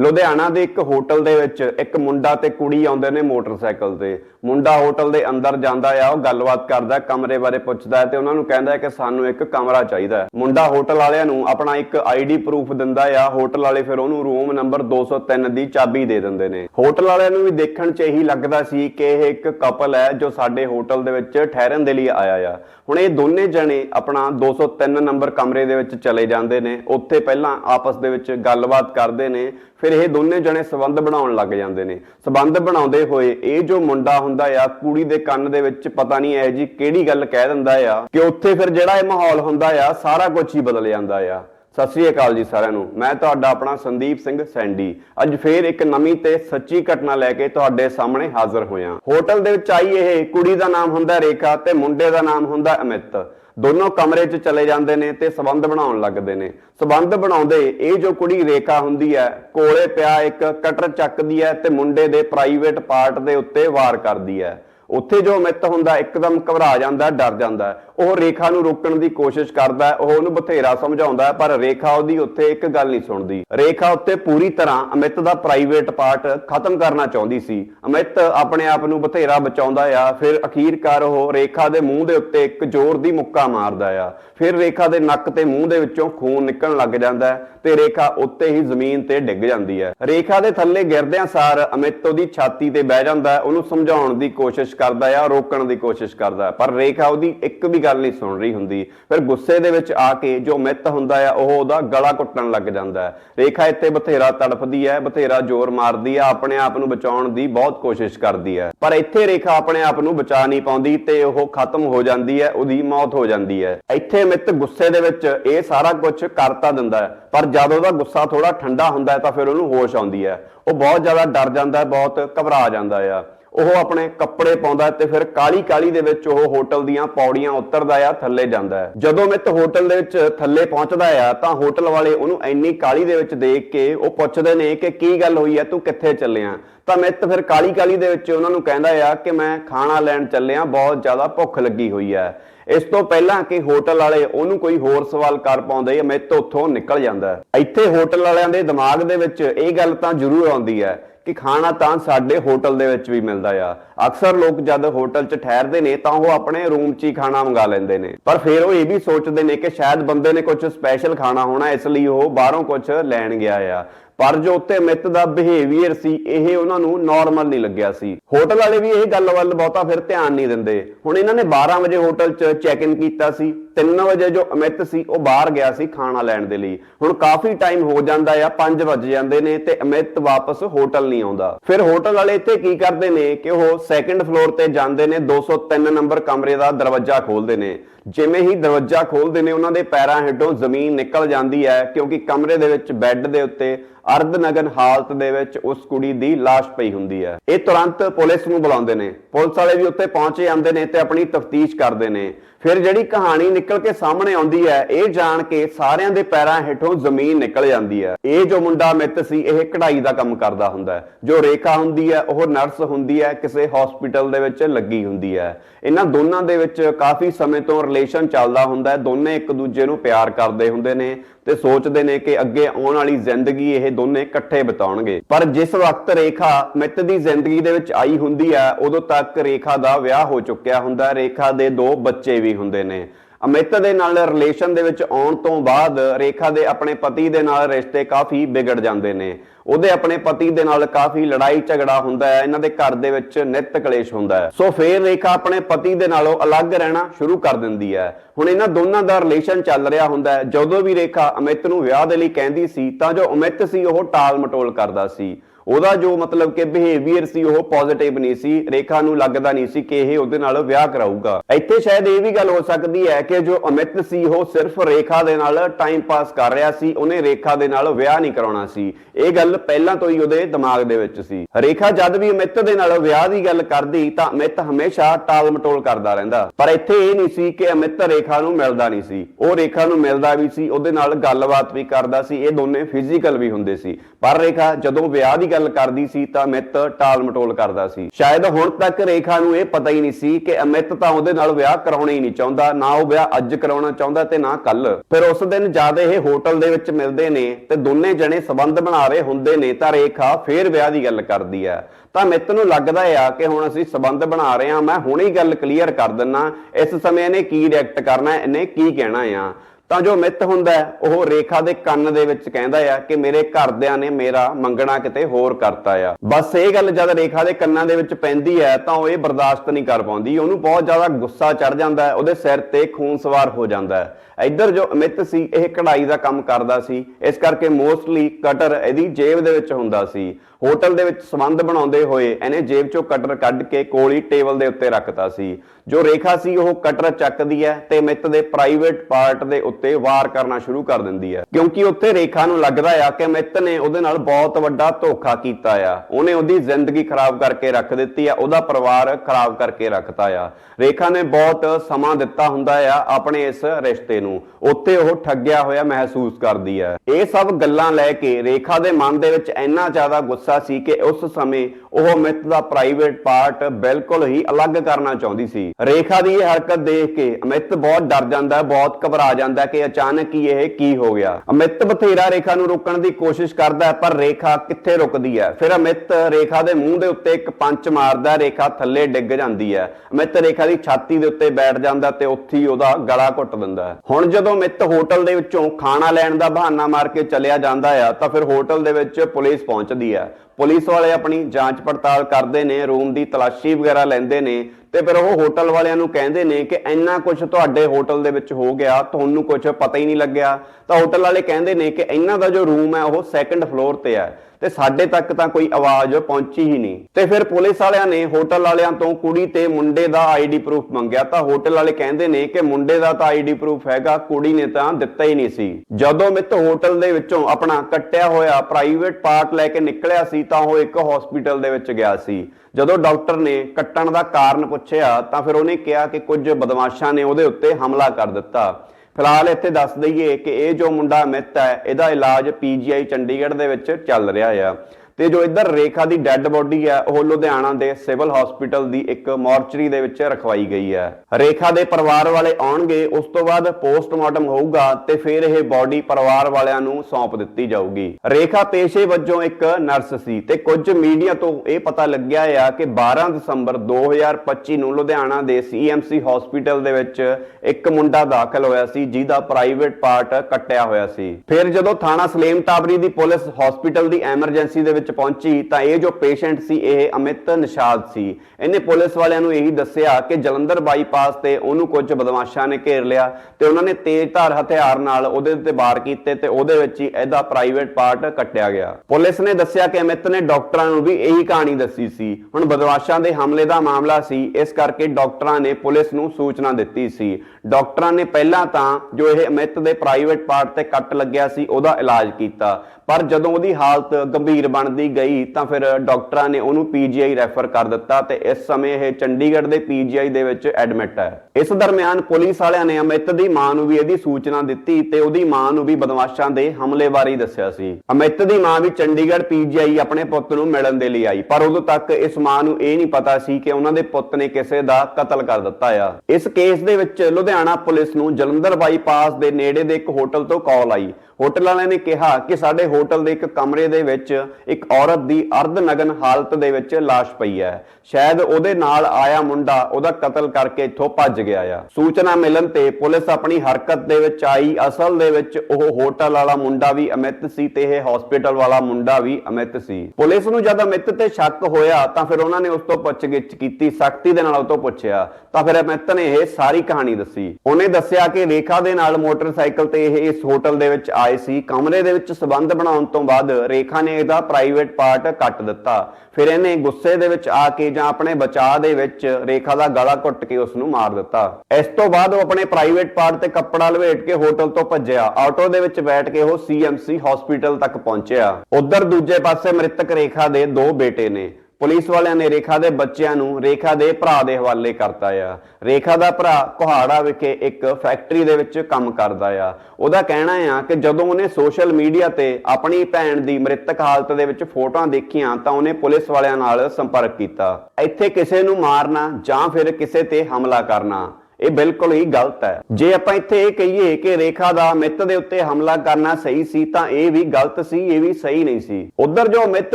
ਲੁਧਿਆਣਾ ਦੇ ਇੱਕ ਹੋਟਲ ਦੇ ਵਿੱਚ ਇੱਕ ਮੁੰਡਾ ਤੇ ਕੁੜੀ ਆਉਂਦੇ ਨੇ ਮੋਟਰਸਾਈਕਲ ਤੇ। ਮੁੰਡਾ ਹੋਟਲ ਦੇ ਅੰਦਰ ਜਾਂਦਾ ਆ, ਉਹ ਗੱਲਬਾਤ ਕਰਦਾ, ਕਮਰੇ ਬਾਰੇ ਪੁੱਛਦਾ ਤੇ ਉਹਨਾਂ ਨੂੰ ਕਹਿੰਦਾ ਕਿ ਸਾਨੂੰ ਇੱਕ ਕਮਰਾ ਚਾਹੀਦਾ ਮੁੰਡਾ ਹੋਟਲ ਵਾਲਿਆਂ ਨੂੰ ਆਪਣਾ ਇੱਕ ਆਈਡੀ ਪ੍ਰੂਫ ਦਿੰਦਾ ਆ, ਹੋਟਲ ਵਾਲੇ ਫਿਰ ਉਹਨੂੰ ਰੂਮ ਨੰਬਰ 203 ਦੀ ਚਾਬੀ ਦੇ ਦਿੰਦੇ ਨੇ। ਹੋਟਲ ਵਾਲਿਆਂ ਨੂੰ ਵੀ ਦੇਖਣ 'ਚ ਇਹੀ ਲੱਗਦਾ ਸੀ ਕਿ ਇਹ ਇੱਕ ਕਪਲ ਹੈ ਜੋ ਸਾਡੇ ਹੋਟਲ ਦੇ ਵਿੱਚ ਠਹਿਰਨ ਦੇ ਲਈ ਆਇਆ ਆ। ਹੁਣ ਇਹ ਦੋਨੇ ਜਣੇ ਆਪਣਾ 203 ਨੰਬਰ ਕਮਰੇ ਦੇ ਵਿੱਚ ਚਲੇ ਜਾਂਦੇ ਨੇ। ਉੱਥੇ ਪਹਿਲਾਂ ਆਪਸ ਦੇ ਵਿੱਚ ਗੱਲਬਾਤ ਕਰਦੇ ਨੇ। ਫਿਰ ਇਹ ਦੋਨੇ ਜਣੇ ਸਬੰਧ ਬਣਾਉਣ ਲੱਗ ਜਾਂਦੇ ਨੇ। ਸਬੰਧ ਬਣਾਉਂਦੇ ਹੋਏ ਇਹ ਜੋ ਮੁੰਡਾ ਹੁੰਦਾ ਆ, ਕੁੜੀ ਦੇ ਕੰਨ ਦੇ ਵਿੱਚ ਪਤਾ ਨਹੀਂ ਇਹ ਜੀ ਕਿਹੜੀ ਗੱਲ ਕਹਿ ਦਿੰਦਾ ਆ ਕਿ ਉੱਥੇ ਫਿਰ ਜਿਹੜਾ ਇਹ ਮਾਹੌਲ ਹੁੰਦਾ ਆ, ਸਾਰਾ ਕੁਝ ਹੀ ਬਦਲ ਜਾਂਦਾ ਆ। ਸਤਿ ਸ੍ਰੀ ਅਕਾਲ ਜੀ ਸਾਰਿਆਂ ਨੂੰ। ਮੈਂ ਤੁਹਾਡਾ ਆਪਣਾ ਸੰਦੀਪ ਸਿੰਘ ਸੈਂਡੀ। ਅੱਜ ਫੇਰ ਇੱਕ ਨਵੀਂ ਤੇ ਸੱਚੀ ਘਟਨਾ ਲੈ ਕੇ ਤੁਹਾਡੇ ਸਾਹਮਣੇ ਹਾਜ਼ਰ ਹੋਇਆ। ਹੋਟਲ ਦੇ ਵਿੱਚ ਆਈ ਇਹ ਕੁੜੀ ਦਾ ਨਾਮ ਹੁੰਦਾ ਰੇਖਾ ਤੇ ਮੁੰਡੇ ਦਾ ਨਾਮ ਹੁੰਦਾ ਅਮਿਤ। ਦੋਨੋਂ ਕਮਰੇ 'ਚ ਚਲੇ ਜਾਂਦੇ ਨੇ ਤੇ ਸਬੰਧ ਬਣਾਉਣ ਲੱਗਦੇ ਨੇ। ਸਬੰਧ ਬਣਾਉਂਦੇ ਇਹ ਜੋ ਕੁੜੀ ਰੇਖਾ ਹੁੰਦੀ ਹੈ, ਕੋਲੇ ਪਿਆ ਇੱਕ ਕਟਰ ਚੱਕਦੀ ਹੈ ਤੇ ਮੁੰਡੇ ਦੇ ਪ੍ਰਾਈਵੇਟ ਪਾਰਟ ਦੇ ਉੱਤੇ ਵਾਰ ਕਰਦੀ ਹੈ। ਉੱਥੇ ਜੋ ਅਮਿਤ ਹੁੰਦਾ, ਇੱਕਦਮ ਘਬਰਾ ਜਾਂਦਾ, ਡਰ ਜਾਂਦਾ। ਉਹ ਰੇਖਾ ਨੂੰ ਰੋਕਣ ਦੀ ਕੋਸ਼ਿਸ਼ ਕਰਦਾ ਉਹ ਉਹਨੂੰ ਬਥੇਰਾ ਸਮਝਾਉਂਦਾ ਪਰ ਰੇਖਾ ਉਹਦੀ ਉੱਥੇ ਇੱਕ ਗੱਲ ਨਹੀਂ ਸੁਣਦੀ। ਰੇਖਾ ਉੱਤੇ ਪੂਰੀ ਤਰ੍ਹਾਂ ਅਮਿਤ ਦਾ ਪ੍ਰਾਈਵੇਟ ਪਾਰਟ ਖਤਮ ਕਰਨਾ ਚਾਹੁੰਦੀ ਸੀ। ਅਮਿਤ ਆਪਣੇ ਆਪ ਨੂੰ ਬਥੇਰਾ ਬਚਾਉਂਦਾ ਆ, ਫਿਰ ਅਖੀਰਕਾਰ ਉਹ ਰੇਖਾ ਦੇ ਮੂੰਹ ਦੇ ਉੱਤੇ ਇੱਕ ਜ਼ੋਰ ਦੀ ਮੁੱਕਾ ਮਾਰਦਾ ਆ। ਫਿਰ ਰੇਖਾ ਦੇ ਨੱਕ ਤੇ ਮੂੰਹ ਦੇ ਵਿੱਚੋਂ ਖੂਨ ਨਿਕਲਣ ਲੱਗ ਜਾਂਦਾ ਤੇ ਰੇਖਾ ਉੱਤੇ ਹੀ ਜ਼ਮੀਨ ਤੇ ਡਿੱਗ ਜਾਂਦੀ ਹੈ। ਰੇਖਾ ਦੇ ਥੱਲੇ ਗਿਰਦਿਆਂ ਸਾਰ ਅਮਿਤ ਉਹਦੀ ਛਾਤੀ ਤੇ ਬਹਿ ਜਾਂਦਾ ਉਹਨੂੰ ਸਮਝਾਉਣ ਦੀ ਕੋਸ਼ਿਸ਼ ਕਰਦਾ ਆ, ਰੋਕਣ ਦੀ ਕੋਸ਼ਿਸ਼ ਕਰਦਾ। ਪਰ ਰੇਖਾ ਉਹਦੀ ਇੱਕ ਵੀ ਗੱਲ ਨਹੀਂ ਸੁਣ ਰਹੀ ਹੁੰਦੀ। ਫਿਰ ਗੁੱਸੇ ਦੇ ਵਿੱਚ ਆ ਕੇ ਜੋ ਮਿੱਤ ਹੁੰਦਾ ਆ, ਉਹ ਉਹਦਾ ਗਲਾ ਕੁੱਟਣ ਲੱਗ ਜਾਂਦਾ ਹੈ। ਰੇਖਾ ਇੱਥੇ ਬਥੇਰਾ ਤੜਫਦੀ ਹੈ, ਬਥੇਰਾ ਜ਼ੋਰ ਮਾਰਦੀ ਆ ਆਪਣੇ ਆਪ ਨੂੰ ਬਚਾਉਣ ਦੀ ਬਹੁਤ ਕੋਸ਼ਿਸ਼ ਕਰਦੀ ਹੈ। ਪਰ ਇੱਥੇ ਰੇਖਾ ਆਪਣੇ ਆਪ ਨੂੰ ਬਚਾ ਨਹੀਂ ਪਾਉਂਦੀ ਤੇ ਉਹ ਖਤਮ ਹੋ ਜਾਂਦੀ ਹੈ, ਉਹਦੀ ਮੌਤ ਹੋ ਜਾਂਦੀ ਹੈ। ਇੱਥੇ ਮਿੱਤ ਗੁੱਸੇ ਦੇ ਵਿੱਚ ਇਹ ਸਾਰਾ ਕੁਝ ਕਰਤਾ ਦਿੰਦਾ ਹੈ, ਪਰ ਜਦ ਉਹਦਾ ਗੁੱਸਾ ਥੋੜਾ ਠੰਡਾ ਹੁੰਦਾ ਹੈ ਤਾਂ ਫਿਰ ਉਹਨੂੰ ਹੋਸ਼ ਆਉਂਦੀ ਹੈ। ਉਹ ਬਹੁਤ ਜ਼ਿਆਦਾ ਡਰ ਜਾਂਦਾ ਹੈ, ਬਹੁਤ ਘਬਰਾ ਜਾਂਦਾ ਆ। ਉਹ ਆਪਣੇ ਕੱਪੜੇ ਪਾਉਂਦਾ ਤੇ ਫਿਰ ਕਾਲੀ ਕਾਲੀ ਦੇ ਵਿੱਚ ਉਹ ਹੋਟਲ ਦੀਆਂ ਪੌੜੀਆਂ ਉਤਰਦਾ ਆ, ਥੱਲੇ ਜਾਂਦਾ ਹੈ। ਜਦੋਂ ਮਿੱਤ ਹੋਟਲ ਦੇ ਵਿੱਚ ਥੱਲੇ ਪਹੁੰਚਦਾ ਆ, ਤਾਂ ਹੋਟਲ ਵਾਲੇ ਉਹਨੂੰ ਇੰਨੀ ਕਾਲੀ ਦੇ ਵਿੱਚ ਦੇਖ ਕੇ ਉਹ ਪੁੱਛਦੇ ਨੇ ਕਿ ਕੀ ਗੱਲ ਹੋਈ ਹੈ ਤੂੰ ਕਿੱਥੇ ਚੱਲਿਆ? ਤਾਂ ਮਿੱਤ ਫਿਰ ਕਾਲੀ ਕਾਲੀ ਦੇ ਵਿੱਚ ਉਹਨਾਂ ਨੂੰ ਕਹਿੰਦਾ ਆ ਕਿ ਮੈਂ ਖਾਣਾ ਲੈਣ ਚੱਲਿਆ, ਬਹੁਤ ਜ਼ਿਆਦਾ ਭੁੱਖ ਲੱਗੀ ਹੋਈ ਹੈ ਇਸ ਤੋਂ ਪਹਿਲਾਂ ਕਿ ਹੋਟਲ ਵਾਲੇ ਉਹਨੂੰ ਕੋਈ ਹੋਰ ਸਵਾਲ ਕਰ ਪਾਉਂਦੇ ਮਿੱਤ ਉੱਥੋਂ ਨਿਕਲ ਜਾਂਦਾ ਇੱਥੇ ਹੋਟਲ ਵਾਲਿਆਂ ਦੇ ਦਿਮਾਗ ਦੇ ਵਿੱਚ ਇਹ ਗੱਲ ਤਾਂ ਜ਼ਰੂਰ ਆਉਂਦੀ ਹੈ ਕਿ ਖਾਣਾ ਤਾਂ ਸਾਡੇ ਹੋਟਲ ਦੇ ਵਿੱਚ ਵੀ ਮਿਲਦਾ ਆ। ਅਕਸਰ ਲੋਕ ਜਦ ਹੋਟਲ 'ਚ ਠਹਿਰਦੇ ਨੇ ਤਾਂ ਉਹ ਆਪਣੇ ਰੂਮ 'ਚ ਹੀ ਖਾਣਾ ਮੰਗਾ ਲੈਂਦੇ ਨੇ। ਪਰ ਫਿਰ ਉਹ ਇਹ ਵੀ ਸੋਚਦੇ ਨੇ ਕਿ ਸ਼ਾਇਦ ਬੰਦੇ ਨੇ ਕੁਝ ਸਪੈਸ਼ਲ ਖਾਣਾ ਹੋਣਾ, ਇਸ ਲਈ ਉਹ ਬਾਹਰੋਂ ਕੁਝ ਲੈਣ ਗਿਆ ਆ। ਪਰ ਜੋ ਉੱਤੇ ਮਿੱਤ ਦਾ ਬਿਹੇਵੀਅਰ ਸੀ, ਇਹ ਉਹਨਾਂ ਨੂੰ ਨਾਰਮਲ ਨਹੀਂ ਲੱਗਿਆ ਸੀ। ਹੋਟਲ ਵਾਲੇ ਵੀ ਇਹ ਗੱਲ ਵੱਲ ਬਹੁਤਾ ਫਿਰ ਧਿਆਨ ਨਹੀਂ ਦਿੰਦੇ। ਹੁਣ ਇਹਨਾਂ ਨੇ 12 ਵਜੇ ਹੋਟਲ 'ਚ ਚੈੱਕ ਇਨ ਕੀਤਾ ਸੀ। 3 ਵਜੇ ਜੋ ਅਮਿਤ ਸੀ, ਉਹ ਬਾਹਰ ਗਿਆ ਸੀ ਖਾਣਾ ਲੈਣ ਦੇ ਲਈ। ਹੁਣ ਕਾਫੀ ਟਾਈਮ ਹੋ ਜਾਂਦਾ ਆ 5 ਵੱਜ ਜਾਂਦੇ ਨੇ ਤੇ ਅਮਿਤ ਵਾਪਸ ਹੋਟਲ ਨਹੀਂ ਆਉਂਦਾ। ਫਿਰ ਹੋਟਲ ਵਾਲੇ ਇੱਥੇ ਕੀ ਕਰਦੇ ਨੇ ਕਿ ਉਹ ਸੈਕੰਡ ਫਲੋਰ ਤੇ ਜਾਂਦੇ ਨੇ 203 ਨੰਬਰ ਕਮਰੇ ਦਾ ਦਰਵਾਜ਼ਾ ਖੋਲਦੇ ਨੇ। ਜਿਵੇਂ ਹੀ ਦਰਵਾਜ਼ਾ ਖੋਲਦੇ ਨੇ, ਉਹਨਾਂ ਦੇ ਪੈਰਾਂ ਹੇਠੋਂ ਜ਼ਮੀਨ ਨਿਕਲ ਜਾਂਦੀ ਹੈ, ਕਿਉਂਕਿ ਕਮਰੇ ਦੇ ਵਿੱਚ ਬੈੱਡ ਦੇ ਉੱਤੇ ਅਰਧਨਗਨ ਹਾਲਤ ਦੇ ਵਿੱਚ ਉਸ ਕੁੜੀ ਦੀ ਲਾਸ਼ ਪਈ ਹੁੰਦੀ ਹੈ। ਇਹ ਤੁਰੰਤ ਪੁਲਿਸ ਨੂੰ ਬੁਲਾਉਂਦੇ ਨੇ। ਪੁਲਿਸ ਵਾਲੇ ਵੀ ਉੱਥੇ ਪਹੁੰਚੇ ਜਾਂਦੇ ਨੇ ਤੇ ਆਪਣੀ ਤਫਤੀਸ਼ ਕਰਦੇ ਨੇ। ਫਿਰ ਜਿਹੜੀ ਕਹਾਣੀ ਨਿਕਲ ਕੇ ਸਾਹਮਣੇ ਆਉਂਦੀ ਹੈ, ਇਹ ਜਾਣ ਕੇ ਸਾਰਿਆਂ ਦੇ ਪੈਰਾਂ ਹੇਠੋਂ ਜ਼ਮੀਨ ਨਿਕਲ ਜਾਂਦੀ ਹੈ। ਇਹ ਜੋ ਮੁੰਡਾ ਮਿੱਤ ਸੀ, ਇਹ ਕਢਾਈ ਦਾ ਕੰਮ ਕਰਦਾ ਹੁੰਦਾ ਹੈ। ਜੋ ਰੇਖਾ ਹੁੰਦੀ ਹੈ, ਉਹ ਨਰਸ ਹੁੰਦੀ ਹੈ, ਕਿਸੇ ਹਸਪੀਟਲ ਦੇ ਵਿੱਚ ਲੱਗੀ ਹੁੰਦੀ ਹੈ। ਇਹਨਾਂ ਦੋਨਾਂ ਦੇ ਵਿੱਚ ਕਾਫੀ ਸਮੇਂ ਤੋਂ ਰਿਲੇਸ਼ਨ ਚੱਲਦਾ ਹੁੰਦਾ ਹੈ, ਦੋਨੇ ਇੱਕ ਦੂਜੇ ਨੂੰ ਪਿਆਰ ਕਰਦੇ ਹੁੰਦੇ ਨੇ ਤੇ ਸੋਚਦੇ ਨੇ ਕਿ ਅੱਗੇ ਆਉਣ ਵਾਲੀ ਜ਼ਿੰਦਗੀ ਇਹ ਦੋਨੇ ਇਕੱਠੇ ਬਿਤਾਉਣਗੇ। ਪਰ ਜਿਸ ਵਕਤ ਰੇਖਾ ਮਿੱਤ ਦੀ ਜ਼ਿੰਦਗੀ ਦੇ ਵਿੱਚ ਆਈ ਹੁੰਦੀ ਹੈ, ਉਦੋਂ ਤੱਕ ਰੇਖਾ ਦਾ ਵਿਆਹ ਹੋ ਚੁੱਕਿਆ ਹੁੰਦਾ ਰੇਖਾ ਦੇ ਦੋ ਬੱਚੇ ਵੀ ਹੁੰਦੇ ਨੇ। ਅਮਿਤ ਦੇ ਨਾਲ ਰਿਲੇਸ਼ਨ ਦੇ ਵਿੱਚ ਆਉਣ ਤੋਂ ਬਾਅਦ ਰੇਖਾ ਦੇ ਆਪਣੇ ਪਤੀ ਦੇ ਨਾਲ ਰਿਸ਼ਤੇ ਕਾਫੀ ਵਿਗੜ ਜਾਂਦੇ ਨੇ। ਉਹਦੇ ਆਪਣੇ ਪਤੀ ਦੇ ਨਾਲ ਕਾਫੀ ਲੜਾਈ ਝਗੜਾ ਹੁੰਦਾ ਹੈ, ਇਹਨਾਂ ਦੇ ਘਰ ਦੇ ਵਿੱਚ ਨਿਤ ਕਲੇਸ਼ ਹੁੰਦਾ ਹੈ। ਸੋ ਫੇਰ ਰੇਖਾ ਆਪਣੇ ਪਤੀ ਦੇ ਨਾਲੋਂ ਅਲੱਗ ਰਹਿਣਾ ਸ਼ੁਰੂ ਕਰ ਦਿੰਦੀ ਹੈ। ਹੁਣ ਇਹਨਾਂ ਦੋਨਾਂ ਦਾ ਰਿਲੇਸ਼ਨ ਚੱਲ ਰਿਹਾ ਹੁੰਦਾ ਹੈ। ਜਦੋਂ ਵੀ ਰੇਖਾ ਅਮਿਤ ਨੂੰ ਵਿਆਹ ਦੇ ਲਈ ਕਹਿੰਦੀ ਸੀ, ਤਾਂ ਜੋ ਅਮਿਤ ਸੀ, ਉਹ ਟਾਲ ਮਟੋਲ ਕਰਦਾ ਸੀ। ਉਹਦਾ ਜੋ ਮਤਲਬ ਕਿ ਬਿਹੇਵੀਅਰ ਸੀ, ਉਹ ਪੋਜ਼ਿਟਿਵ ਨਹੀਂ ਸੀ, ਰੇਖਾ ਨੂੰ ਲੱਗਦਾ ਨਹੀਂ ਸੀ ਕਿ ਇਹ ਉਹਦੇ ਨਾਲ ਵਿਆਹ ਕਰਾਊਗਾ। ਇੱਥੇ ਸ਼ਾਇਦ ਇਹ ਵੀ ਗੱਲ ਹੋ ਸਕਦੀ ਹੈ ਕਿ ਜੋ ਅਮਿਤ ਸੀ, ਉਹ ਸਿਰਫ ਰੇਖਾ ਦੇ ਨਾਲ ਟਾਈਮ ਪਾਸ ਕਰ ਰਿਹਾ ਸੀ, ਉਹਨੇ ਰੇਖਾ ਦੇ ਨਾਲ ਵਿਆਹ ਨਹੀਂ ਕਰਾਉਣਾ ਸੀ। ਇਹ ਗੱਲ ਪਹਿਲਾਂ ਤੋਂ ਹੀ ਉਹਦੇ ਦਿਮਾਗ ਦੇ ਵਿੱਚ ਸੀ। ਰੇਖਾ ਜਦ ਵੀ ਅਮਿਤ ਦੇ ਨਾਲ ਵਿਆਹ ਦੀ ਗੱਲ ਕਰਦੀ, ਤਾਂ ਅਮਿਤ ਹਮੇਸ਼ਾ ਟਾਲ ਮਟੋਲ ਕਰਦਾ ਰਹਿੰਦਾ। ਪਰ ਇੱਥੇ ਇਹ ਨਹੀਂ ਸੀ ਕਿ ਅਮਿਤ ਰੇਖਾ ਨੂੰ ਮਿਲਦਾ ਨਹੀਂ ਸੀ। ਉਹ ਰੇਖਾ ਨੂੰ ਮਿਲਦਾ ਵੀ ਸੀ, ਉਹਦੇ ਨਾਲ ਗੱਲਬਾਤ ਵੀ ਕਰਦਾ ਸੀ, ਇਹ ਦੋਨੇ ਫਿਜ਼ੀਕਲ ਵੀ ਹੁੰਦੇ ਸੀ। ਪਰ ਰੇਖਾ ਜਦੋਂ ਵਿਆਹ ਦੀ ਗੱਲ ਗੱਲ ਕਰਦੀ ਸੀ ਤਾਂ ਅਮਿਤ ਟਾਲ ਮਟੋਲ ਕਰਦਾ ਸੀ। ਸ਼ਾਇਦ ਹੁਣ ਤੱਕ ਰੇਖਾ ਨੂੰ ਇਹ ਪਤਾ ਹੀ ਨਹੀਂ ਸੀ ਕਿ ਅਮਿਤ ਤਾਂ ਉਹਦੇ ਨਾਲ ਵਿਆਹ ਕਰਾਉਣਾ ਹੀ ਨਹੀਂ ਚਾਹੁੰਦਾ, ਨਾ ਉਹ ਵਿਆਹ ਅੱਜ ਕਰਾਉਣਾ ਚਾਹੁੰਦਾ ਤੇ ਨਾ ਕੱਲ ਫਿਰ ਉਸ ਦਿਨ ਜਦ ਇਹ ਹੋਟਲ ਦੇ ਵਿੱਚ ਮਿਲਦੇ ਨੇ ਤੇ ਦੋਨੇ ਜਣੇ ਸਬੰਧ ਬਣਾ ਰਹੇ ਹੁੰਦੇ ਨੇ ਤਾਂ ਰੇਖਾ ਫੇਰ ਵਿਆਹ ਦੀ ਗੱਲ ਕਰਦੀ ਹੈ। ਤਾਂ ਮਿੱਤ ਨੂੰ ਲੱਗਦਾ ਆ ਕਿ ਹੁਣ ਅਸੀਂ ਸਬੰਧ ਬਣਾ ਰਹੇ ਹਾਂ, ਮੈਂ ਹੁਣੇ ਹੀ ਗੱਲ ਕਲੀਅਰ ਕਰ ਦਿੰਨਾ, ਇਸ ਸਮੇਂ ਇਹਨੇ ਕੀ ਰਿਐਕਟ ਕਰਨਾ, ਇਹਨੇ ਕੀ ਕਹਿਣਾ ਆ। ਤਾਂ ਜੋ ਮਿੱਤ ਹੁੰਦਾ ਉਹ ਰੇਖਾ ਦੇ ਕੰਨ ਦੇ ਵਿੱਚ ਕਹਿੰਦਾ ਆ ਕਿ ਮੇਰੇ ਘਰਦਿਆਂ ਨੇ ਮੇਰਾ ਮੰਗਣਾ ਕਿਤੇ ਹੋਰ ਕਰਤਾ ਆ। ਬਸ ਇਹ ਗੱਲ ਜਦ ਰੇਖਾ ਦੇ ਕੰਨਾਂ ਦੇ ਵਿੱਚ ਪੈਂਦੀ ਹੈ, ਤਾਂ ਉਹ ਇਹ ਬਰਦਾਸ਼ਤ ਨਹੀਂ ਕਰ ਪਾਉਂਦੀ। ਉਹਨੂੰ ਬਹੁਤ ਜ਼ਿਆਦਾ ਗੁੱਸਾ ਚੜ ਜਾਂਦਾ ਹੈ, ਉਹਦੇ ਸਿਰ ਤੇ ਖੂਨ ਸਵਾਰ ਹੋ ਜਾਂਦਾ ਹੈ। ਇੱਧਰ ਜੋ ਅਮਿਤ ਸੀ, ਇਹ ਕਢਾਈ ਦਾ ਕੰਮ ਕਰਦਾ ਸੀ, ਇਸ ਕਰਕੇ ਮੋਸਟਲੀ ਕਟਰ ਇਹਦੀ ਜੇਬ ਦੇ ਵਿੱਚ ਹੁੰਦਾ ਸੀ। ਹੋਟਲ ਦੇ ਵਿੱਚ ਸੰਬੰਧ ਬਣਾਉਂਦੇ ਹੋਏ ਇਹਨੇ ਜੇਬ ਚੋਂ ਕਟਰ ਕੱਢ ਕੇ ਕੋਲੀ ਟੇਬਲ ਦੇ ਉੱਤੇ ਰੱਖਤਾ ਸੀ। ਜੋ ਰੇਖਾ ਸੀ, ਉਹ ਕਟਰ ਚੱਕਦੀ ਹੈ ਤੇ ਮਿੱਤ ਦੇ ਪ੍ਰਾਈਵੇਟ ਪਾਰਟ ਦੇ ਉੱਤੇ ਵਾਰ ਕਰਨਾ ਸ਼ੁਰੂ ਕਰ ਦਿੰਦੀ ਹੈ। ਕਿਉਂਕਿ ਉੱਥੇ ਰੇਖਾ ਨੂੰ ਲੱਗਦਾ ਆ ਕਿ ਮਿੱਤ ਨੇ ਉਹਦੇ ਨਾਲ ਬਹੁਤ ਵੱਡਾ ਧੋਖਾ ਕੀਤਾ ਆ। ਉਹਨੇ ਉਹਦੀ ਜ਼ਿੰਦਗੀ ਖਰਾਬ ਕਰਕੇ ਰੱਖ ਦਿੱਤੀ ਆ, ਉਹਦਾ ਪਰਿਵਾਰ ਖਰਾਬ ਕਰਕੇ ਰੱਖਤਾ ਆ। ਰੇਖਾ ਨੇ ਬਹੁਤ ਸਮਾਂ ਦਿੱਤਾ ਹੁੰਦਾ ਆ ਆਪਣੇ ਇਸ ਰਿਸ਼ਤੇ ਨੂੰ। ਉੱਥੇ ਉਹ ਠੱਗਿਆ ਹੋਇਆ ਮਹਿਸੂਸ ਕਰਦੀ ਹੈ। ਇਹ ਸਭ ਗੱਲਾਂ ਲੈ ਕੇ ਰੇਖਾ ਦੇ ਮਨ ਦੇ ਵਿੱਚ ਇੰਨਾ ਜ਼ਿਆਦਾ ਗੁੱਸਾ ਸੀ ਕਿ ਉਸ ਸਮੇਂ ਉਹ ਅਮਿਤ ਦਾ ਪ੍ਰਾਈਵੇਟ ਪਾਰਟ ਬਿਲਕੁਲ ਹੀ ਅਲੱਗ ਕਰਨਾ ਚਾਹੁੰਦੀ ਸੀ। ਰੇਖਾ ਦੀ ਇਹ ਹਰਕਤ ਦੇਖ ਕੇ ਅਮਿਤ ਬਹੁਤ ਡਰ ਜਾਂਦਾ ਹੈ, ਬਹੁਤ ਘਬਰਾ ਜਾਂਦਾ ਕਿ ਅਚਾਨਕ ਹੀ ਇਹ ਕੀ ਹੋ ਗਿਆ। ਅਮਿਤ ਬਥੇਰਾ ਰੇਖਾ ਨੂੰ ਰੋਕਣ ਦੀ ਕੋਸ਼ਿਸ਼ ਕਰਦਾ ਹੈ, ਪਰ ਰੇਖਾ ਕਿੱਥੇ ਰੁਕਦੀ ਹੈ? ਫਿਰ ਅਮਿਤ ਰੇਖਾ ਦੇ ਮੂੰਹ ਦੇ ਉੱਤੇ ਇੱਕ ਪੰਚ ਮਾਰਦਾ ਰੇਖਾ ਥੱਲੇ ਡਿੱਗ ਜਾਂਦੀ ਹੈ। ਅਮਿਤ ਰੇਖਾ ਦੀ ਛਾਤੀ ਦੇ ਉੱਤੇ ਬੈਠ ਜਾਂਦਾ ਤੇ ਉੱਥੇ ਹੀ ਉਹਦਾ ਗਲਾ ਘੁੱਟ ਦਿੰਦਾ ਹੈ। ਹੁਣ ਜਦੋਂ ਅਮਿਤ ਹੋਟਲ ਦੇ ਵਿੱਚੋਂ ਖਾਣਾ ਲੈਣ ਦਾ ਬਹਾਨਾ ਮਾਰ ਕੇ ਚਲਿਆ ਜਾਂਦਾ ਆ ਤਾਂ ਫਿਰ ਹੋਟਲ ਦੇ ਵਿੱਚ ਪੁਲਿਸ ਪਹੁੰਚਦੀ ਹੈ। ਪੁਲਿਸ ਵਾਲੇ ਆਪਣੀ ਜਾਂਚ ਪੜਤਾਲ ਕਰਦੇ ਨੇ, ਰੂਮ ਦੀ ਤਲਾਸ਼ੀ ਵਗੈਰਾ ਲੈਂਦੇ ਨੇ ਤੇ ਫਿਰ ਉਹ ਹੋਟਲ ਵਾਲਿਆਂ ਨੂੰ ਕਹਿੰਦੇ ਨੇ ਕਿ ਇੰਨਾ ਕੁਝ ਤੁਹਾਡੇ ਹੋਟਲ ਦੇ ਵਿੱਚ ਹੋ ਗਿਆ, ਤੁਹਾਨੂੰ ਕੁਝ ਪਤਾ ਹੀ ਨਹੀਂ ਲੱਗਿਆ। ਤਾਂ ਹੋਟਲ ਵਾਲੇ ਕਹਿੰਦੇ ਨੇ ਕਿ ਇਹਨਾਂ ਦਾ ਜੋ ਰੂਮ ਹੈ, ਉਹ ਸੈਕੰਡ ਫਲੋਰ ਤੇ ਹੈ। ਤੇ ਸਾਡੇ ਤੱਕ ਤਾਂ ਕੋਈ ਆਵਾਜ਼ ਪਹੁੰਚੀ ਹੀ ਨਹੀਂ। ਤੇ ਫਿਰ ਪੁਲਿਸ ਵਾਲਿਆਂ ਨੇ ਹੋਟਲ ਵਾਲਿਆਂ ਤੋਂ ਕੁੜੀ ਤੇ ਮੁੰਡੇ ਦਾ ਆਈਡੀ ਪ੍ਰੂਫ ਮੰਗਿਆ। ਤਾਂ ਹੋਟਲ ਵਾਲੇ ਕਹਿੰਦੇ ਨੇ ਕਿ ਮੁੰਡੇ ਦਾ ਤਾਂ ਆਈਡੀ ਪ੍ਰੂਫ ਹੈਗਾ, ਕੁੜੀ ਨੇ ਤਾਂ ਦਿੱਤਾ ਹੀ ਨਹੀਂ ਸੀ। ਜਦੋਂ ਮਿੱਤ ਹੋਟਲ ਦੇ ਵਿੱਚੋਂ ਆਪਣਾ ਕੱਟਿਆ ਹੋਇਆ ਪ੍ਰਾਈਵੇਟ ਪਾਰਟ ਲੈ ਕੇ ਨਿਕਲਿਆ ਸੀ, ਤਾਂ ਉਹ ਇੱਕ ਹਸਪੀਟਲ ਦੇ ਵਿੱਚ ਗਿਆ ਸੀ। ਜਦੋਂ ਡਾਕਟਰ ਨੇ ਕੱਟਣ ਦਾ ਕਾਰਨ ਪੁੱਛਿਆ, ਤਾਂ ਫਿਰ ਉਹਨੇ ਕਿਹਾ ਕਿ ਕੁਝ ਬਦਮਾਸ਼ਾਂ ਨੇ ਉਹਦੇ ਉੱਤੇ ਹਮਲਾ ਕਰ ਦਿੱਤਾ। ਫਿਲਹਾਲ ਇੱਥੇ ਦੱਸ ਦਈਏ ਕਿ ਇਹ ਜੋ ਮੁੰਡਾ ਮਿੱਤ ਹੈ, ਇਹਦਾ ਇਲਾਜ ਪੀਜੀਆਈ ਚੰਡੀਗੜ੍ਹ ਦੇ ਵਿੱਚ ਚੱਲ ਰਿਹਾ ਆ। ਤੇ ਜੋ ਇੱਧਰ ਰੇਖਾ ਦੀ ਡੈੱਡ ਬੋਡੀ ਹੈ, ਉਹ ਲੁਧਿਆਣਾ ਦੇ ਸਿਵਲ ਹਸਪੀਟਲ ਦੀ ਇੱਕ ਮੋਰਚਰੀ ਦੇ ਵਿੱਚ ਰਖਵਾਈ ਗਈ ਹੈ। ਰੇਖਾ ਦੇ ਪਰਿਵਾਰ ਵਾਲੇ ਆਉਣਗੇ, ਉਸ ਤੋਂ ਬਾਅਦ ਪੋਸਟਮਾਰਟਮ ਹੋਊਗਾ ਤੇ ਫਿਰ ਇਹ ਬੋਡੀ ਪਰਿਵਾਰ ਵਾਲਿਆਂ ਨੂੰ ਸੌਂਪ ਦਿੱਤੀ ਜਾਊਗੀ। ਰੇਖਾ ਪੇਸ਼ੇ ਵਜੋਂ ਇੱਕ ਨਰਸ ਸੀ ਤੇ ਕੁਝ ਮੀਡੀਆ ਤੋਂ ਇਹ ਪਤਾ ਲੱਗਿਆ ਆ ਕਿ 12 ਦਸੰਬਰ 2025 ਨੂੰ ਲੁਧਿਆਣਾ ਦੇ ਸੀਐਮਸੀ ਹਸਪੀਟਲ ਦੇ ਵਿੱਚ ਇੱਕ ਮੁੰਡਾ ਦਾਖਲ ਹੋਇਆ ਸੀ, ਜਿਹਦਾ ਪ੍ਰਾਈਵੇਟ ਪਾਰਟ ਕੱਟਿਆ ਹੋਇਆ ਸੀ। ਫਿਰ ਜਦੋਂ ਥਾਣਾ ਸਲੇਮ ਟਾਬਰੀ ਦੀ ਪੁਲਿਸ ਹਸਪੀਟਲ ਦੀ ਐਮਰਜੈਂਸੀ ਦੇ ਵਿੱਚ ਪਹੁੰਚੀ ਤਾਂ ਇਹ ਜੋ ਪੇਸ਼ੈਂਟ ਸੀ, ਇਹ ਅਮਿਤ ਨਿਸ਼ਾਦ ਸੀ। ਇਹਨੇ ਪੁਲਿਸ ਵਾਲਿਆਂ ਨੂੰ ਇਹੀ ਦੱਸਿਆ ਕਿ ਜਲੰਧਰ ਬਾਈਪਾਸ ਤੇ ਉਹਨੂੰ ਕੁਝ ਬਦਮਾਸ਼ਾਂ ਨੇ ਘੇਰ ਲਿਆ ਤੇ ਉਹਨਾਂ ਨੇ ਤੇਜ਼ਧਾਰ ਹਥਿਆਰ ਨਾਲ ਉਹਦੇ ਉੱਤੇ ਵਾਰ ਕੀਤੇ ਤੇ ਉਹਦੇ ਵਿੱਚ ਹੀ ਇਹਦਾ ਪ੍ਰਾਈਵੇਟ ਪਾਰਟ ਕੱਟਿਆ ਗਿਆ। ਪੁਲਿਸ ਨੇ ਦੱਸਿਆ ਕਿ ਅਮਿਤ ਨੇ ਡਾਕਟਰਾਂ ਨੂੰ ਵੀ ਇਹੀ ਕਹਾਣੀ ਦੱਸੀ ਸੀ। ਹੁਣ ਬਦਮਾਸ਼ਾਂ ਦੇ ਹਮਲੇ ਦਾ ਮਾਮਲਾ ਸੀ, ਇਸ ਕਰਕੇ ਡਾਕਟਰਾਂ ਨੇ ਪੁਲਿਸ ਨੂੰ ਸੂਚਨਾ ਦਿੱਤੀ ਸੀ। ਡਾਕਟਰਾਂ ਨੇ ਪਹਿਲਾਂ ਤਾਂ ਜੋ ਇਹ ਅਮਿਤ ਦੇ ਪ੍ਰਾਈਵੇਟ ਪਾਰਟ ਤੇ ਕੱਟ ਲੱਗਿਆ ਸੀ, ਉਹਦਾ ਇਲਾਜ ਕੀਤਾ। ਪਰ ਜਦੋਂ ਉਹਦੀ ਹਾਲਤ ਗੰਭੀਰ ਬਣਦੀ ਗਈ ਤਾਂ ਫਿਰ ਡਾਕਟਰਾਂ ਨੇ ਉਹਨੂੰ ਪੀਜੀਆਈ ਰੈਫਰ ਕਰ ਦਿੱਤਾ ਤੇ ਇਸ ਸਮੇਂ ਇਹ ਚੰਡੀਗੜ੍ਹ ਦੇ ਪੀਜੀਆਈ ਦੇ ਵਿੱਚ ਐਡਮਿਟ ਹੈ। ਇਸ ਦਰਮਿਆਨ ਪੁਲਿਸ ਵਾਲਿਆਂ ਨੇ ਅਮਿਤ ਦੀ ਮਾਂ ਨੂੰ ਵੀ ਇਹਦੀ ਸੂਚਨਾ ਦਿੱਤੀ ਤੇ ਉਹਦੀ ਮਾਂ ਨੂੰ ਵੀ ਬਦਮਾਸ਼ਾਂ ਦੇ ਹਮਲੇ ਬਾਰੇ ਦੱਸਿਆ ਸੀ। ਅਮਿਤ ਦੀ ਮਾਂ ਵੀ ਚੰਡੀਗੜ੍ਹ ਪੀਜੀਆਈ ਆਪਣੇ ਪੁੱਤ ਨੂੰ ਮਿਲਣ ਦੇ ਲਈ ਆਈ, ਪਰ ਉਦੋਂ ਤੱਕ ਇਸ ਮਾਂ ਨੂੰ ਇਹ ਨਹੀਂ ਪਤਾ ਸੀ ਕਿ ਉਹਨਾਂ ਦੇ ਪੁੱਤ ਨੇ ਕਿਸੇ ਦਾ ਕਤਲ ਕਰ ਦਿੱਤਾ ਆ। ਇਸ ਕੇਸ ਦੇ ਵਿੱਚ ਲੁਧਿਆਣਾ ਪੁਲਿਸ ਨੂੰ ਜਲੰਧਰ ਬਾਈਪਾਸ ਦੇ ਨੇੜੇ ਦੇ ਇੱਕ ਹੋਟਲ ਤੋਂ ਕਾਲ ਆਈ। ਹੋਟਲ ਵਾਲਿਆਂ ਨੇ ਕਿਹਾ ਕਿ ਸਾਡੇ ਹੋਟਲ ਦੇ ਇੱਕ ਕਮਰੇ ਦੇ ਵਿੱਚ ਇੱਕ ਔਰਤ ਦੀ ਅਰਧ ਨਗਨ ਹਾਲਤ ਦੇ ਵਿੱਚ ਲਾਸ਼ ਪਈ ਹੈ। ਸ਼ਾਇਦ ਉਹਦੇ ਨਾਲ ਆਇਆ ਮੁੰਡਾ ਉਹਦਾ ਕਤਲ ਕਰਕੇ ਇੱਥੋਂ ਭੱਜ ਗਿਆ ਆ। ਸੂਚਨਾ ਮਿਲਣ ਤੇ ਪੁਲਿਸ ਆਪਣੀ ਹਰਕਤ ਦੇ ਵਿੱਚ ਆਈ। ਅਸਲ ਦੇ ਵਿੱਚ ਉਹ ਹੋਟਲ ਵਾਲਾ ਮੁੰਡਾ ਵੀ ਅਮਿਤ ਸੀ ਤੇ ਇਹ ਹਸਪੀਟਲ ਵਾਲਾ ਮੁੰਡਾ ਵੀ ਅਮਿਤ ਸੀ। ਪੁਲਿਸ ਨੂੰ ਜਦ ਅਮਿਤ ਤੇ ਸ਼ੱਕ ਹੋਇਆ ਤਾਂ ਫਿਰ ਉਹਨਾਂ ਨੇ ਉਸ ਤੋਂ ਪੁੱਛਗਿੱਛ ਕੀਤੀ, ਸਖਤੀ ਦੇ ਨਾਲ ਉਹ ਤੋਂ ਪੁੱਛਿਆ। ਤਾਂ ਫਿਰ ਅਮਿਤ ਨੇ ਇਹ ਸਾਰੀ ਕਹਾਣੀ ਦੱਸੀ। ਉਹਨੇ ਦੱਸਿਆ ਕਿ ਰੇਖਾ ਦੇ ਨਾਲ ਮੋਟਰਸਾਈਕਲ ਤੇ ਇਹ ਇਸ ਹੋਟਲ ਦੇ ਵਿੱਚ ਆਏ ਸੀ। ਕਮਰੇ ਦੇ ਵਿੱਚ ਸਬੰਧ ਬਣਾਉਣ ਤੋਂ ਬਾਅਦ ਰੇਖਾ ਨੇ ਇਹਦਾ ਪ੍ਰਾਈਵੇਟ ਪਾਰਟ ਕੱਟ ਦਿੱਤਾ। ਫਿਰ ਇਹਨੇ ਗੁੱਸੇ ਦੇ ਵਿੱਚ ਆ ਕੇ ਜਾਂ ਆਪਣੇ ਬਚਾਅ ਦੇ ਵਿੱਚ ਰੇਖਾ ਦਾ ਗਲਾ ਘੁੱਟ ਕੇ ਉਸ ਨੂੰ ਮਾਰ ਦਿੱਤਾ। ਇਸ ਤੋਂ ਬਾਅਦ ਉਹ ਆਪਣੇ ਪ੍ਰਾਈਵੇਟ ਪਾਰਟ ਤੇ ਕੱਪੜਾ ਲਵੇਟ ਕੇ ਹੋਟਲ ਤੋਂ ਭੱਜਿਆ। ਆਟੋ ਦੇ ਵਿੱਚ ਬੈਠ ਕੇ ਉਹ ਸੀਐਮਸੀ ਹਸਪੀਟਲ ਤੱਕ ਪਹੁੰਚਿਆ। ਉਧਰ ਦੂਜੇ ਪਾਸੇ ਮ੍ਰਿਤਕ ਰੇਖਾ ਦੇ ਦੋ ਬੇਟੇ ਨੇ। ਪੁਲਿਸ ਵਾਲਿਆਂ ਨੇ ਰੇਖਾ ਦੇ ਬੱਚਿਆਂ ਨੂੰ ਰੇਖਾ ਦੇ ਭਰਾ ਦੇ ਹਵਾਲੇ ਕਰਤਾ ਆ। ਰੇਖਾ ਦਾ ਭਰਾ ਕੁਹਾੜਾ ਵਿਖੇ ਇੱਕ ਫੈਕਟਰੀ ਦੇ ਵਿੱਚ ਕੰਮ ਕਰਦਾ ਆ। ਉਹਦਾ ਕਹਿਣਾ ਆ ਕਿ ਜਦੋਂ ਉਹਨੇ ਸੋਸ਼ਲ ਮੀਡੀਆ ਤੇ ਆਪਣੀ ਭੈਣ ਦੀ ਮ੍ਰਿਤਕ ਹਾਲਤ ਦੇ ਵਿੱਚ ਫੋਟੋਆਂ ਦੇਖੀਆਂ ਤਾਂ ਉਹਨੇ ਪੁਲਿਸ ਵਾਲਿਆਂ ਨਾਲ ਸੰਪਰਕ ਕੀਤਾ। ਇੱਥੇ ਕਿਸੇ ਨੂੰ ਮਾਰਨਾ ਜਾਂ ਫਿਰ ਕਿਸੇ ਤੇ ਹਮਲਾ ਕਰਨਾ। ਇਹ ਬਿਲਕੁਲ ਹੀ ਗਲਤ ਹੈ। ਜੇ ਆਪਾਂ ਇੱਥੇ ਇਹ ਕਹੀਏ ਕਿ ਰੇਖਾ ਦਾ ਮਿੱਤ ਦੇ ਉੱਤੇ ਹਮਲਾ ਕਰਨਾ ਸਹੀ ਸੀ, ਤਾਂ ਇਹ ਵੀ ਗਲਤ ਸੀ, ਇਹ ਵੀ ਸਹੀ ਨਹੀਂ ਸੀ। ਉਧਰ ਜੋ ਮਿੱਤ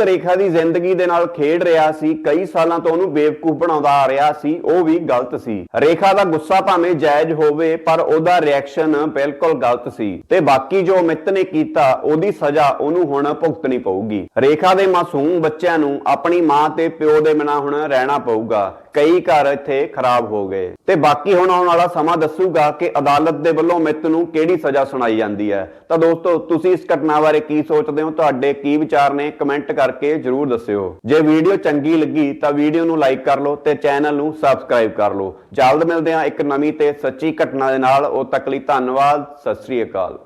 ਰੇਖਾ ਦੀ ਜ਼ਿੰਦਗੀ ਦੇ ਨਾਲ ਖੇਡ ਰਿਹਾ ਸੀ, ਕਈ ਸਾਲਾਂ ਤੋਂ ਉਹਨੂੰ ਬੇਵਕੂਫ ਬਣਾਉਂਦਾ ਆ ਰਿਹਾ ਸੀ, ਉਹ ਵੀ ਗਲਤ ਸੀ। ਰੇਖਾ ਦਾ ਗੁੱਸਾ ਭਾਵੇਂ ਜਾਇਜ਼ ਹੋਵੇ, ਪਰ ਉਹਦਾ ਰਿਐਕਸ਼ਨ ਬਿਲਕੁਲ ਗਲਤ ਸੀ। ਤੇ ਬਾਕੀ ਜੋ ਮਿੱਤ ਨੇ ਕੀਤਾ, ਉਹਦੀ ਸਜ਼ਾ ਉਹਨੂੰ ਹੁਣ ਭੁਗਤਣੀ ਪਊਗੀ। ਰੇਖਾ ਦੇ ਮਾਸੂਮ ਬੱਚਿਆਂ ਨੂੰ ਆਪਣੀ ਮਾਂ ਤੇ ਪਿਓ ਦੇ ਬਿਨਾਂ ਹੁਣ ਰਹਿਣਾ ਪਊਗਾ। ਕਈ ਘਰ ਇੱਥੇ ਖਰਾਬ ਹੋ ਗਏ। ਤੇ ਬਾਕੀ ਹੁਣ ਆਉਣ ਵਾਲਾ ਸਮਾਂ ਦੱਸੂਗਾ ਕਿ ਅਦਾਲਤ ਦੇ ਵੱਲੋਂ ਮਿੱਤ ਨੂੰ ਕਿਹੜੀ ਸਜ਼ਾ ਸੁਣਾਈ ਜਾਂਦੀ ਹੈ। ਤਾਂ ਦੋਸਤੋ, ਤੁਸੀਂ ਇਸ ਘਟਨਾ ਬਾਰੇ ਕੀ ਸੋਚਦੇ ਹੋ? ਤੁਹਾਡੇ ਕੀ ਵਿਚਾਰ ਨੇ? ਕਮੈਂਟ ਕਰਕੇ ਜਰੂਰ ਦੱਸਿਓ। ਜੇ ਵੀਡੀਓ ਚੰਗੀ ਲੱਗੀ, ਤਾਂ ਵੀਡੀਓ ਨੂੰ ਲਾਈਕ ਕਰ ਲਓ ਤੇ ਚੈਨਲ ਨੂੰ ਸਬਸਕ੍ਰਾਈਬ ਕਰ ਲਓ। ਜਲਦ ਮਿਲਦੇ ਹਾਂ ਇੱਕ ਨਵੀਂ ਤੇ ਸੱਚੀ ਘਟਨਾ ਦੇ ਨਾਲ। ਉਹ ਤੱਕ ਲਈ ਧੰਨਵਾਦ। ਸਤਿ ਸ੍ਰੀ ਅਕਾਲ।